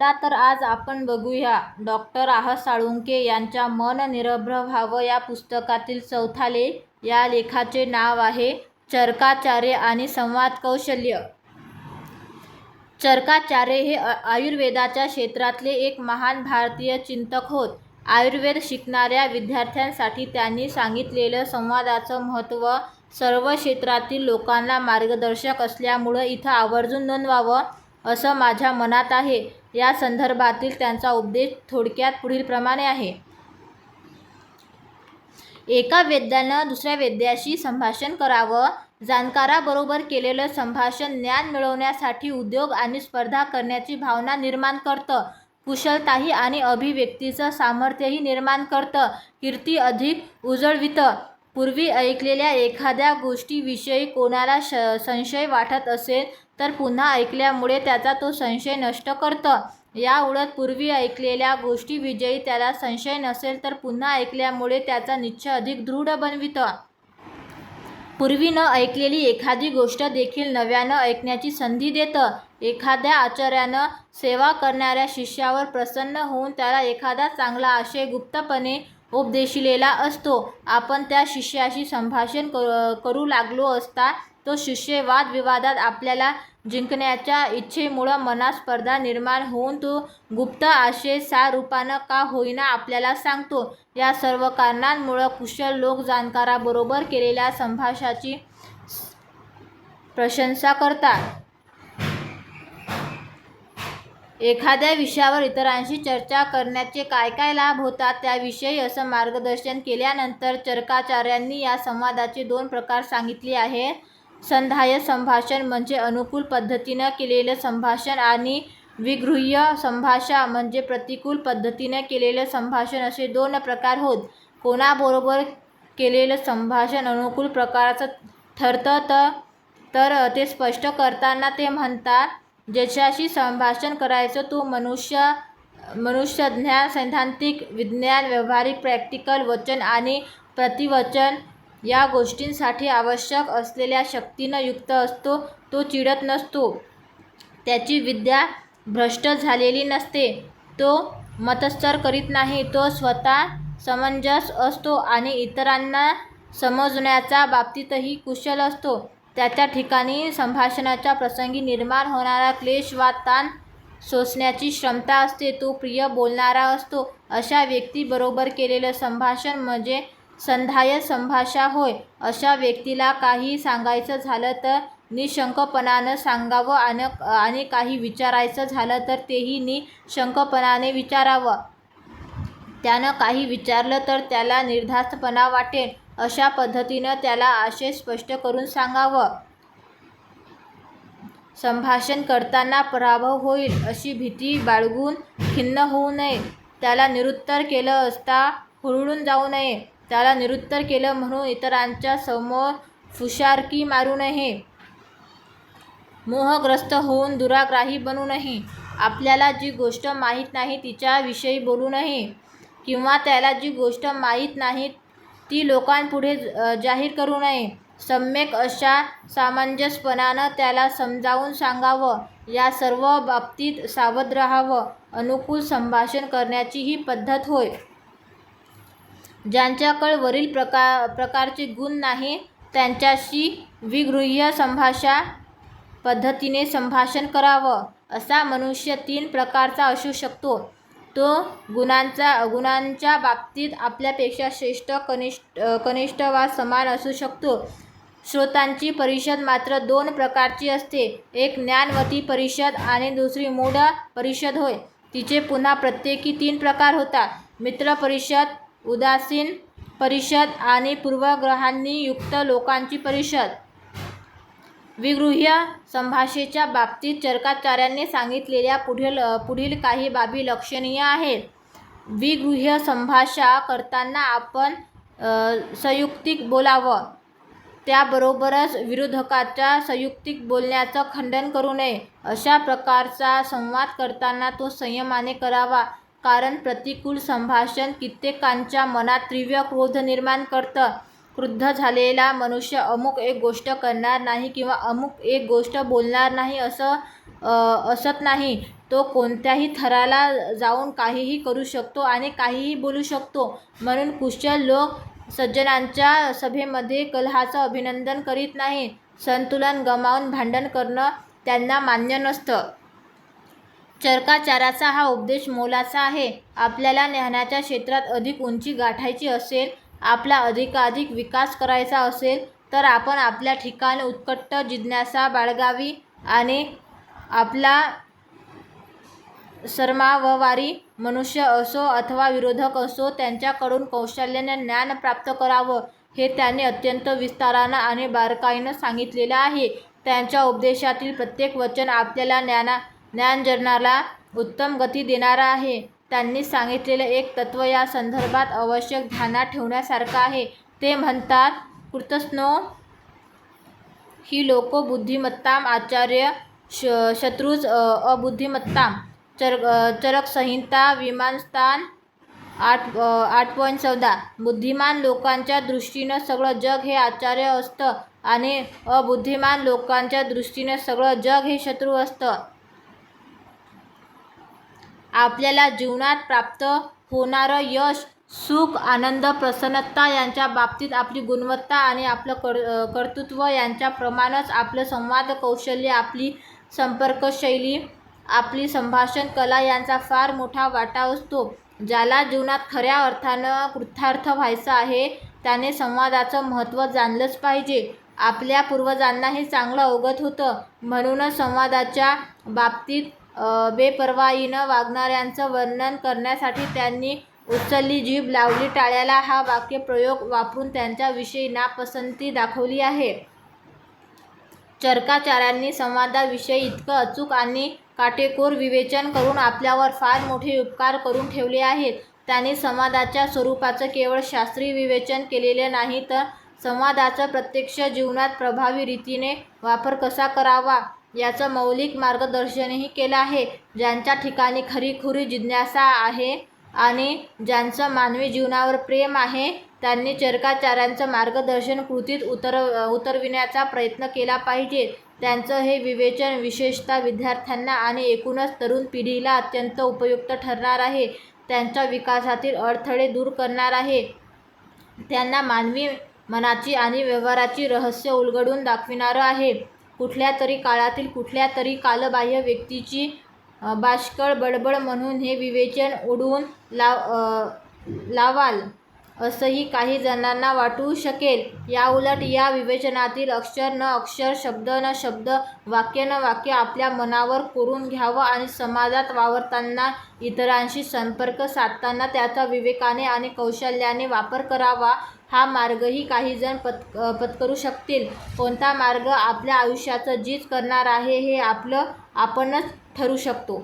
चला तर आज आपण बघूया डॉक्टर आह साळुंके यांच्या मन निरभ्र व्हावं या पुस्तकातील चौथा लेख या लेखाचे नाव आहे चरकाचार्य आणि संवाद कौशल्य. चरकाचार्य हे आयुर्वेदाच्या क्षेत्रातले एक महान भारतीय चिंतक होत. आयुर्वेद शिकणाऱ्या विद्यार्थ्यांसाठी त्यांनी सांगितलेलं संवादाचं महत्त्व सर्व क्षेत्रातील लोकांना मार्गदर्शक असल्यामुळं इथं आवर्जून नोंदवावं असं माझ्या मनात आहे. या संदर्भातील त्यांचा उपदेश थोडक्यात पुढीलप्रमाणे आहे. एका वेद्यानं दुसऱ्या वेद्याशी संभाषण करावं. जाणकाराबरोबर केलेलं संभाषण ज्ञान मिळवण्यासाठी उद्योग आणि स्पर्धा करण्याची भावना निर्माण करतं. कुशलताही आणि अभिव्यक्तीचं सामर्थ्यही निर्माण करतं. कीर्ती अधिक उजळवितं. पूर्वी ऐकलेल्या एखाद्या गोष्टीविषयी कोणाला श संशय वाटत असेल तर पुन्हा ऐकल्यामुळे त्याचा तो संशय नष्ट करतं. या उलट पूर्वी ऐकलेल्या गोष्टीविषयी त्याला संशय नसेल तर पुन्हा ऐकल्यामुळे त्याचा निश्चय अधिक दृढ बनवितं. पूर्वी न ऐकलेली एखादी गोष्ट देखील नव्यानं ऐकण्याची संधी देतं. एखाद्या आचार्यानं सेवा करणाऱ्या शिष्यावर प्रसन्न होऊन त्याला एखादा चांगला आशय गुप्तपणे उपदेशिलेला असतो. आपण त्या शिष्याशी संभाषण क करू लागलो असता तो शिष्य वादविवादात आपल्याला जिंकण्याच्या इच्छेमुळं मनात स्पर्धा निर्माण होऊन तो गुप्त आशय सारूपानं का होईना आपल्याला सांगतो. या सर्व कारणांमुळं कुशल लोक जाणकाराबरोबर केलेल्या संभाषाची प्रशंसा करतात. एखाद्या विषयावर इतरांशी चर्चा करण्याचे काय काय लाभ होतात त्याविषयी असं मार्गदर्शन केल्यानंतर चरकाचार्यांनी या संवादाचे दोन प्रकार सांगितले आहे. संधाय संभाषण म्हणजे अनुकूल पद्धतीनं केलेलं संभाषण आणि विगृह्य संभाषा म्हणजे प्रतिकूल पद्धतीने केलेलं संभाषण असे दोन प्रकार होत. कोणाबरोबर केलेलं संभाषण अनुकूल प्रकाराचं ठरतं तर तर ते स्पष्ट करताना ते म्हणतात ज्याच्याशी संभाषण करायचं तो मनुष्य मनुष्यज्ञान सैद्धांतिक विज्ञान व्यावहारिक प्रॅक्टिकल वचन आणि प्रतिवचन या गोष्टींसाठी आवश्यक असलेल्या शक्तीनं युक्त असतो तो चिडत नसतो. त्याची विद्या भ्रष्ट झालेली नसते. तो मतस्तर करीत नाही तो स्वतः समंजस असतो आणि इतरांना समजण्याच्या बाबतीतही कुशल असतो. त्याच्या ठिकाणी संभाषणाच्या प्रसंगी निर्माण होणारा क्लेश वा ताण सोसण्याची क्षमता असते तो प्रिय बोलणारा असतो. अशा व्यक्तीबरोबर केलेलं संभाषण म्हणजे संधाय संभाषा होय. अशा व्यक्तीला काही सांगायचं झालं तर निशंकपणानं सांगावं आणि आणि काही विचारायचं झालं तर तेही निशंकपणाने विचारावं. त्यानं काही विचारलं तर त्याला निर्धास्तपणा वाटेल अशा पद्धतीनं त्याला आशय स्पष्ट करून सांगावं. संभाषण करताना पराभव होईल अशी भीती बाळगून खिन्न होऊ नये. त्याला निरुत्तर केलं असता हुरळून जाऊ नये. त्याला निरुत्तर केलं म्हणून इतरांच्या समोर फुशारकी मारू नये. मोहग्रस्त होऊन दुराग्राही बनू नये. आपल्याला जी गोष्ट माहीत नाही तिच्याविषयी बोलू नये. किंवा त्याला जी गोष्ट माहीत नाही ती लोकांपुढे जाहीर करू नये. सम्यक अशा सामंजस्यपणानं त्याला समजावून सांगावं. या सर्व बाबतीत सावध राहावं. अनुकूल संभाषण करण्याची ही पद्धत होय. ज्यांच्याकडे वरील प्रका प्रकारचे गुण नाही त्यांच्याशी विगृह्य संभाषा पद्धतीने संभाषण करावं. असा मनुष्य तीन प्रकारचा असू शकतो. तो गुणांचा गुणांच्या बाबतीत आपल्यापेक्षा श्रेष्ठ कनिष्ठ कनिष्ठ वा समान असू शकतो. श्रोतांची परिषद मात्र दोन प्रकारची असते. एक ज्ञानवती परिषद आणि दुसरी मूढ परिषद होय. तिचे पुन्हा प्रत्येकी तीन प्रकार होतात. मित्र परिषद उदासीन परिषद आणि पूर्वग्रहांनी युक्त लोकांची परिषद. विगृह्य संभाषेच्या बाबतीत चरकाचार्यांनी सांगितलेल्या पुढील पुढील काही बाबी लक्षणीय आहेत. विगृह्य संभाषा करताना आपण संयुक्तिक बोलावं. त्याबरोबरच विरोधकाच्या संयुक्तिक बोलण्याचं खंडन करू नये. अशा प्रकारचा संवाद करताना तो संयमाने करावा कारण प्रतिकूल संभाषण कित्येकांच्या मनात तीव्र क्रोध निर्माण करतं. क्रुद्ध झालेला मनुष्य अमुक एक गोष्ट करणार नाही किंवा अमुक एक गोष्ट बोलणार नाही असं असत नाही. तो कोणत्याही थराला जाऊन काहीही करू शकतो आणि काहीही बोलू शकतो. म्हणून कुशल लोक सज्जनांच्या सभेमध्ये कलहाचं अभिनंदन करीत नाही संतुलन गमावून भांडण करणं त्यांना मान्य नसतं. चरकाचाराचा हा उपदेश मोलाचा आहे. आपल्याला ज्ञानाच्या क्षेत्रात अधिक उंची गाठायची असेल आपला अधिकाधिक विकास करायचा असेल तर आपण आपल्या ठिकाणी उत्कट जिज्ञासा बाळगावी आणि आपला सरमाववारी मनुष्य असो अथवा विरोधक असो त्यांच्याकडून कौशल्याने ज्ञान प्राप्त करावं हे त्यांनी अत्यंत विस्तारानं आणि बारकाईनं सांगितलेलं आहे. त्यांच्या उपदेशातील प्रत्येक वचन आपल्याला ज्ञाना ज्ञानजनाला उत्तम गती देणारं आहे. त्यांनी सांगितलेलं एक तत्त्व या संदर्भात आवश्यक ध्यानात ठेवण्यासारखं आहे. ते म्हणतात कृतस्नो ही लोक बुद्धिमत्ताम आचार्य श शत्रूज अबुद्धिमत्ताम चर चरक संहिता विमानस्थान आठ आठ पॉईंट चौदा बुद्धिमान लोकांच्या दृष्टीनं सगळं जग हे आचार्य असतं आणि अबुद्धिमान लोकांच्या दृष्टीनं सगळं जग हे शत्रू असतं. आपल्याला जीवनात प्राप्त होणारं यश सुख आनंद प्रसन्नता यांच्या बाबतीत आपली गुणवत्ता आणि आपलं कर कर्तृत्व यांच्याप्रमाणेच आपलं संवाद कौशल्य आपली संपर्कशैली आपली संभाषण कला यांचा फार मोठा वाटा असतो. ज्याला जीवनात खऱ्या अर्थानं कृतार्थ व्हायचं आहे त्याने संवादाचं महत्त्व जाणलंच पाहिजे. आपल्या पूर्वजांना हे चांगलं अवगत होतं. म्हणूनच संवादाच्या बाबतीत बेपर्वाईनं वागणाऱ्यांचं वर्णन करण्यासाठी त्यांनी उचलली जीभ लावली. टाळ्याला हा वाक्यप्रयोग वापरून त्यांच्याविषयी नापसंती दाखवली आहे. चरकाचार्यांनी संवादाविषयी इतकं अचूक आणि काटेकोर विवेचन करून आपल्यावर फार मोठे उपकार करून ठेवले आहेत. त्यांनी संवादाच्या स्वरूपाचं केवळ शास्त्रीय विवेचन केलेले नाही तर संवादाचा प्रत्यक्ष जीवनात प्रभावी रीतीने वापर कसा करावा? याचं मौलिक मार्गदर्शनही केलं आहे. ज्यांच्या ठिकाणी खरीखुरी जिज्ञासा आहे आणि ज्यांचं मानवी जीवनावर प्रेम आहे त्यांनी चरकाचार्यांचं मार्गदर्शन कृतीत उतर उतरविण्याचा प्रयत्न केला पाहिजे. त्यांचं हे विवेचन विशेषतः विद्यार्थ्यांना आणि एकूणच तरुण पिढीला अत्यंत उपयुक्त ठरणार आहे. त्यांच्या विकासातील अडथळे दूर करणार आहे. त्यांना मानवी मनाची आणि व्यवहाराची रहस्य उलगडून दाखविणारं आहे. कुठल्या तरी काळातील कुठल्या तरी कालबाह्य व्यक्तीची बाष्कळ बडबड म्हणून हे विवेचन उडवून लाव लावाल. असंही काही जणांना वाटू शकेल. याउलट या विवेचनातील अक्षर न अक्षर शब्द न शब्द वाक्य न वाक्य आपल्या मनावर कोरून घ्यावं आणि समाजात वावरताना इतरांशी संपर्क साधताना त्याचा विवेकाने आणि कौशल्याने वापर करावा हा मार्गही काही जण पत्करू शकतील. कोणता मार्ग आपल्या आयुष्याचं जीत करणार आहे हे आपलं आपणच ठरू शकतो.